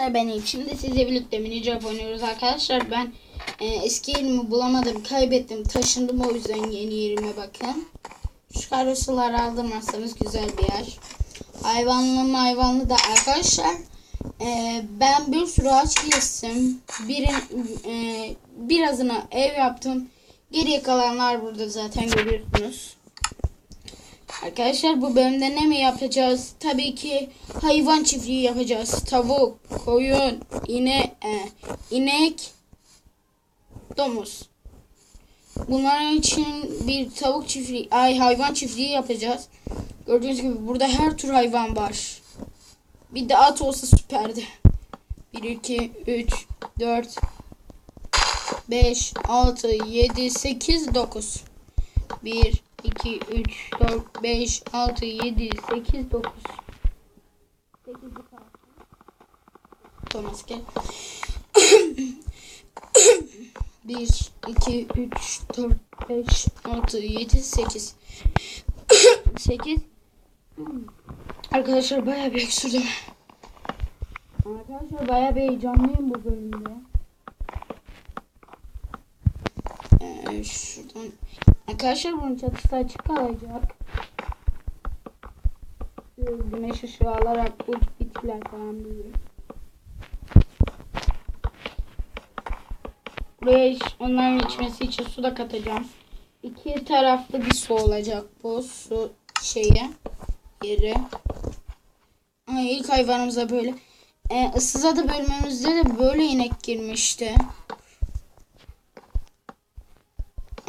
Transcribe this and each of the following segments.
arkadaşlar ben İlk. Şimdi sizle birlikte minicap oynuyoruz arkadaşlar. Ben e, eski yerimi bulamadım, kaybettim, taşındım o yüzden yeni yerime bakın. Şu karosaları aldırmazsanız güzel bir yer. Hayvanlı hayvanlı da arkadaşlar. e, ben bir sürü ağaç kestim. Birin, e, birazını ev yaptım. Geriye kalanlar burada zaten görüyorsunuz. Arkadaşlar bu bölümde ne mi yapacağız? Tabii ki hayvan çiftliği yapacağız. Tavuk, koyun, ine, e, inek, domuz. Bunların için bir tavuk çiftliği, ay hayvan çiftliği yapacağız. Gördüğünüz gibi burada her tür hayvan var. Bir de at olsa süperdi. 1, 2, 3, 4, 5, 6, 7, 8, 9. 1, 2, 3, 4, 5, 6, 7, 8, 9. 8 Thomas gel. 1, 2, 3, 4, 5, 6, 7, 8. 8. Arkadaşlar bayağı bir öksürdüm. Arkadaşlar bayağı bir heyecanlıyım bu bölümde. Ee, şuradan Arkadaşlar bunun çatısı açık kalacak. Şöyle Güneş ışığı alarak uç bitkiler falan büyüyor. Buraya onların içmesi için su da katacağım. İki taraflı bir su olacak bu su şeye yeri. Ay, ilk hayvanımıza böyle. Ee, ıssız ada bölümümüzde de böyle inek girmişti.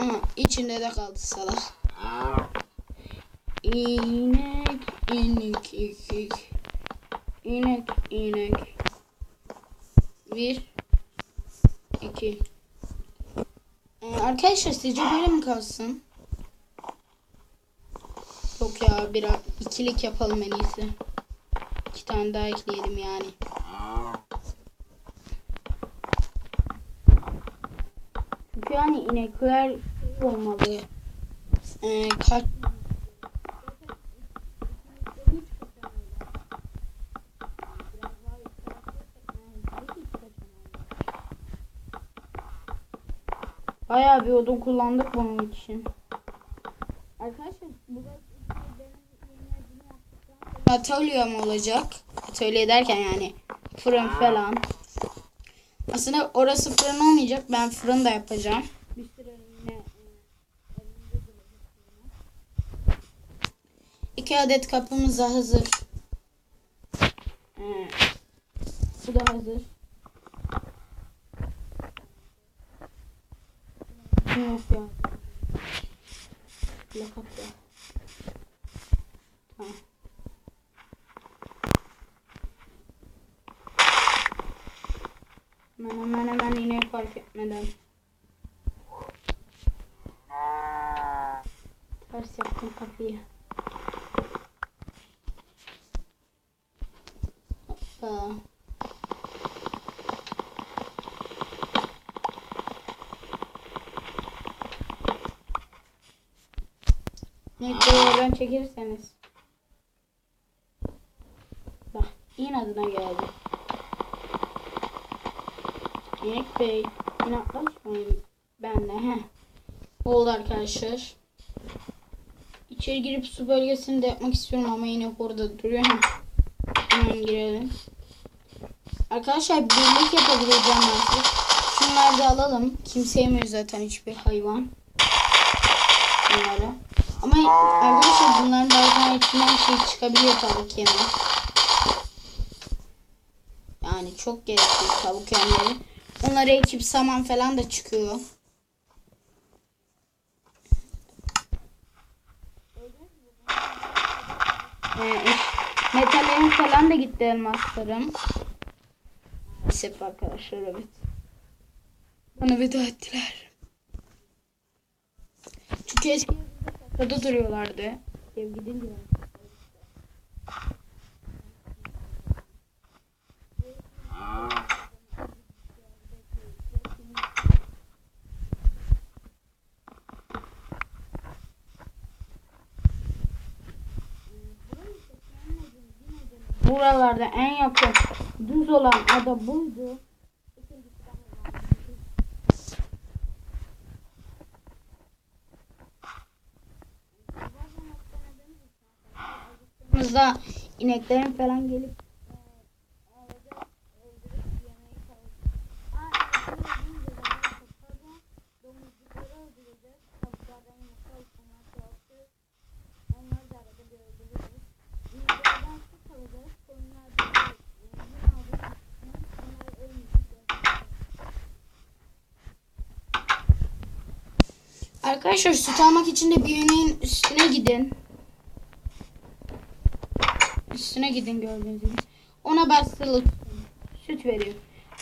Ama içinde de kaldı salak. İnek, inek, inek. İnek, inek. Bir, iki. Ee, arkadaşlar sizce böyle mi kalsın? Yok ya bir ikilik yapalım en iyisi. İki tane daha ekleyelim yani. Çünkü yani inekler olmalı. Ee, kaç Bayağı bir odun kullandık bunun için. Arkadaşlar bu atölyem olacak. Atölye derken yani fırın falan. Aslında orası fırın olmayacak. Ben fırın da yapacağım. 2 adet kapımız da hazır. Evet. Bu da hazır. Of ya. Lakat ya. Tamam. Hemen hemen hemen yine fark etmeden. Ters yaptım kapıyı. Nekleri oradan çekilirseniz. Bak inadına geldi. İnek Bey inatlaşmayın benle he. Oldu arkadaşlar. İçeri girip su bölgesini de yapmak istiyorum ama yine orada duruyor. Heh. Hemen girelim. Arkadaşlar birlik yapabileceğim artık. Şunları da alalım. Kim sevmiyor zaten hiçbir hayvan. Bunları. Ama arkadaşlar bunların bazen içinden şey çıkabiliyor tavuk yemi. Yani çok gerekli tavuk yemleri. Onları ekip saman falan da çıkıyor. Ee, falan da gitti elmaslarım. Maalesef arkadaşlar evet. Bana veda ettiler. Çünkü eski Burada duruyorlardı. Ev gidince. buralarda en yakın düz olan ada buydu. İneklerin falan gelip Arkadaşlar süt almak için de bir ineğin üstüne gidin. Üstüne gidin gördüğünüz gibi. Ona tutun. Süt veriyor.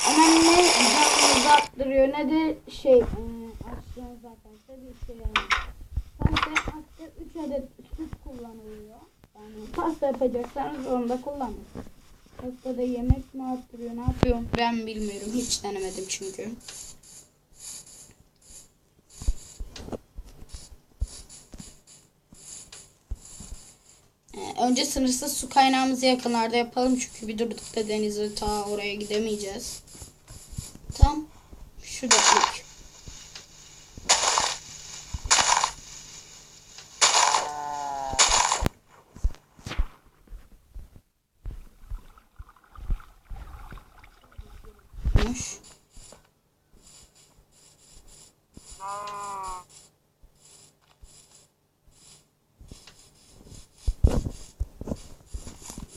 Ama ne canınızı arttırıyor ne de şey e, açlığınızı artarsa bir şey. Pasta yapmakta 3 adet süt kullanılıyor. Yani pasta yapacaksanız onu da kullanın. Pastada yemek mi arttırıyor ne yapıyor ben bilmiyorum. Hiç denemedim çünkü. Önce sınırsız su kaynağımızı yakınlarda yapalım çünkü bir durduk da denize ta oraya gidemeyeceğiz. Tam şurada ilk. Hoş.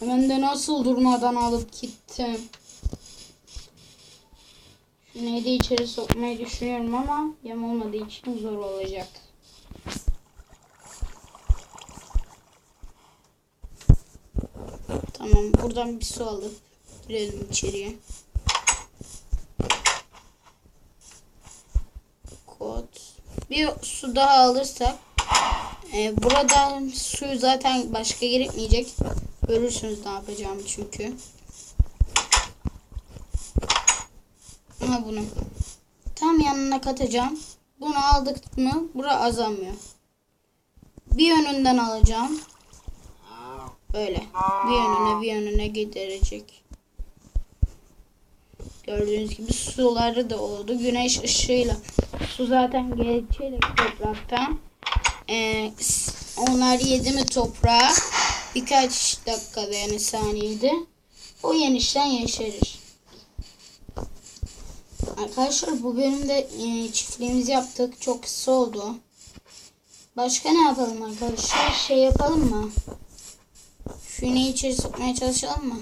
Hemen de nasıl durmadan alıp gittim. Şu neydi içeri sokmayı düşünüyorum ama yem olmadığı için zor olacak. Tamam buradan bir su alıp girelim içeriye. Kod. Bir su daha alırsak e, burada suyu zaten başka gerekmeyecek. Görürsünüz ne yapacağımı çünkü. Aha bunu. Tam yanına katacağım. Bunu aldık mı bura azalmıyor. Bir yönünden alacağım. Böyle. Bir yönüne bir yönüne giderecek. Gördüğünüz gibi suları da oldu. Güneş ışığıyla. Su zaten geçerek topraktan. Ee, onlar yedi mi toprağa birkaç dakikada yani saniyede o yenişten yeşerir. Arkadaşlar bu bölümde e, çiftliğimizi yaptık. Çok kısa oldu. Başka ne yapalım arkadaşlar? Şey yapalım mı? Şu ineği içeri sokmaya çalışalım mı?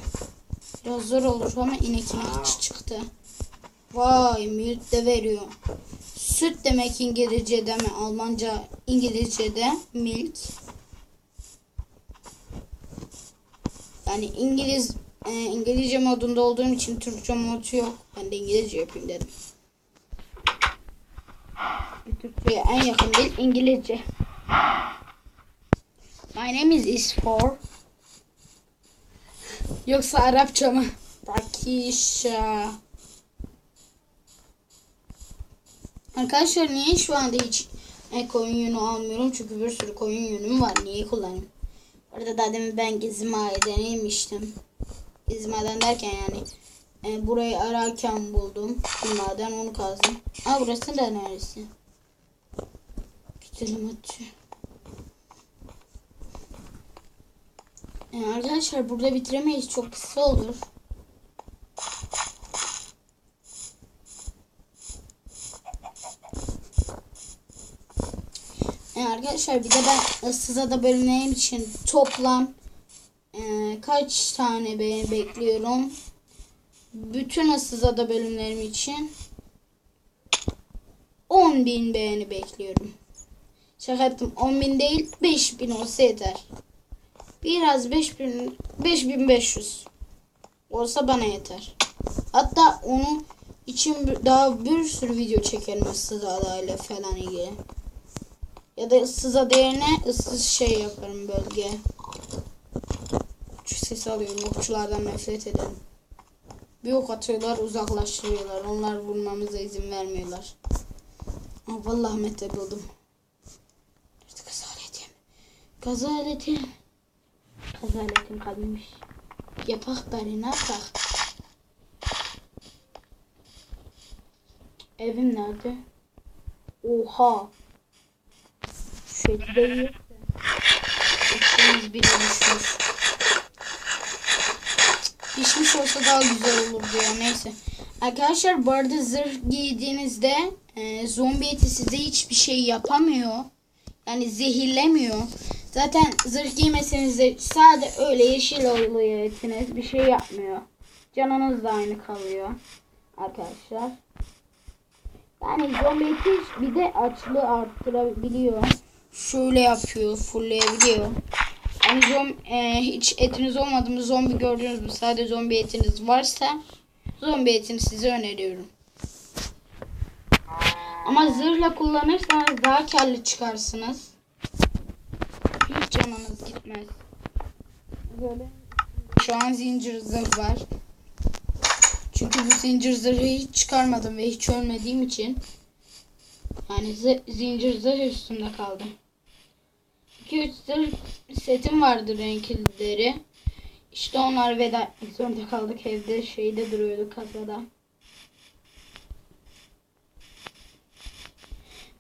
Biraz zor olur ama inek inek çıktı. Vay milk de veriyor. Süt demek İngilizce'de mi? Almanca İngilizce'de milk. Yani İngiliz e, İngilizce modunda olduğum için Türkçe modu yok. Ben de İngilizce yapayım dedim. Türkçe'ye en yakın dil İngilizce. My name is Isfor. Yoksa Arapça mı? Takişa. Arkadaşlar niye şu anda hiç e, koyun yünü almıyorum? Çünkü bir sürü koyun yünüm var. Niye kullanayım? Orada da demin ben gizli maden inmiştim. Gizli derken yani e, burayı ararken buldum. Bir maden onu kazdım. Aa burası da neresi? Gidelim hadi. E, arkadaşlar burada bitiremeyiz. Çok kısa olur. E, arkadaşlar bir de ben ıssıza da bölümlerim için toplam e, kaç tane beğeni bekliyorum. Bütün ıssıza da bölümlerim için 10.000 beğeni bekliyorum. Şaka yaptım 10.000 değil 5.000 olsa yeter. Biraz 5000 5500 olsa bana yeter. Hatta onun için daha bir sürü video çekerim ıssız adayla falan ilgili. Ya da ıssız ada yerine ıssız şey yaparım bölge. Şu sesi alıyorum. Okçulardan nefret ederim. Bir ok atıyorlar uzaklaştırıyorlar. Onlar vurmamıza izin vermiyorlar. Aa, vallahi mete buldum. İşte gazaletim. Gazaletim. Gazaletim kalmış. Yapak bari ne yapak? Evim nerede? Oha. Değil. Eksiğimiz bile düşmüş. Pişmiş olsa daha güzel olurdu ya neyse. Arkadaşlar bu arada zırh giydiğinizde e, zombi eti size hiçbir şey yapamıyor. Yani zehirlemiyor. Zaten zırh giymeseniz de sadece öyle yeşil oluyor etiniz. Bir şey yapmıyor. Canınız da aynı kalıyor. Arkadaşlar. Yani zombi eti bir de açlığı arttırabiliyor. Şöyle yapıyor. Fullleyebiliyor. Yani zom, e, hiç etiniz olmadı mı zombi gördünüz mü? Sadece zombi etiniz varsa zombi etini size öneriyorum. Ama zırhla kullanırsanız daha karlı çıkarsınız. Hiç canınız gitmez. Böyle şu an zincir zırh var. Çünkü bu zincir zırhı hiç çıkarmadım ve hiç ölmediğim için yani zi- zincir zırh üstümde kaldı. 2-3 zırh setim vardı renklileri. İşte onlar veda zorunda kaldık evde şeyde duruyordu kasada.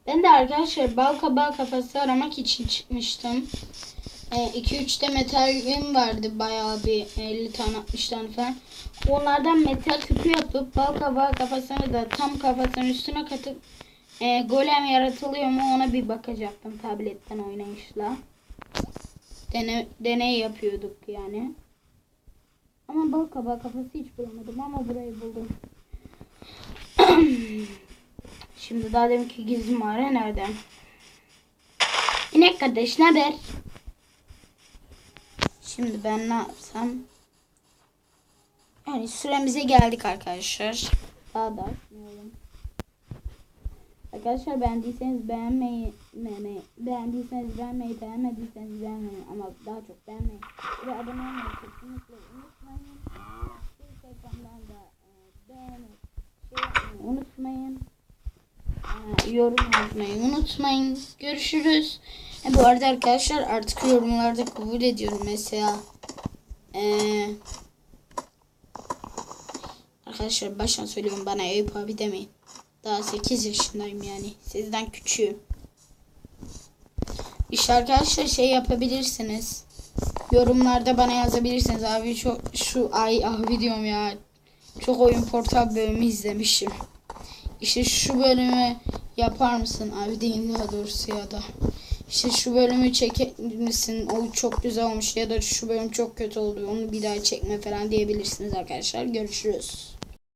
Ben de arkadaşlar bal kabağı kafası aramak için çıkmıştım. 2-3 de metalim vardı bayağı bir 50 tane 60 tane falan. Onlardan metal küpü yapıp bal kabağı kafasını da tam kafasının üstüne katıp e, golem yaratılıyor mu ona bir bakacaktım tabletten oynayışla. Dene, deney yapıyorduk yani. Ama bal kabağı kafası hiç bulamadım ama burayı buldum. Şimdi daha deminki gizli mağara nerede? İnek kardeş ne haber? Şimdi ben ne yapsam? Yani süremize geldik arkadaşlar. Daha da açmayalım. Arkadaşlar beğendiyseniz beğenmeyi, beğenmeyi, beğendiyseniz beğenmeyi, beğenmediyseniz beğenmeyin ama daha çok beğenmeyin. Ve abone olmayı kesinlikle unutmayın. Instagram'dan da e, beğenip şey yapmayı unutmayın. E, yorum yazmayı unutmayın. Görüşürüz. E, bu arada arkadaşlar artık yorumlarda kabul ediyorum mesela. Eee Arkadaşlar baştan söylüyorum bana Eyüp abi demeyin. Daha 8 yaşındayım yani. Sizden küçüğüm. İşte arkadaşlar şey yapabilirsiniz. Yorumlarda bana yazabilirsiniz. Abi çok şu ay abi diyorum ya. Çok oyun portal bölümü izlemişim. İşte şu bölümü yapar mısın abi deyin daha doğrusu ya da. İşte şu bölümü çeker misin? O çok güzel olmuş ya da şu bölüm çok kötü oldu. Onu bir daha çekme falan diyebilirsiniz arkadaşlar. Görüşürüz.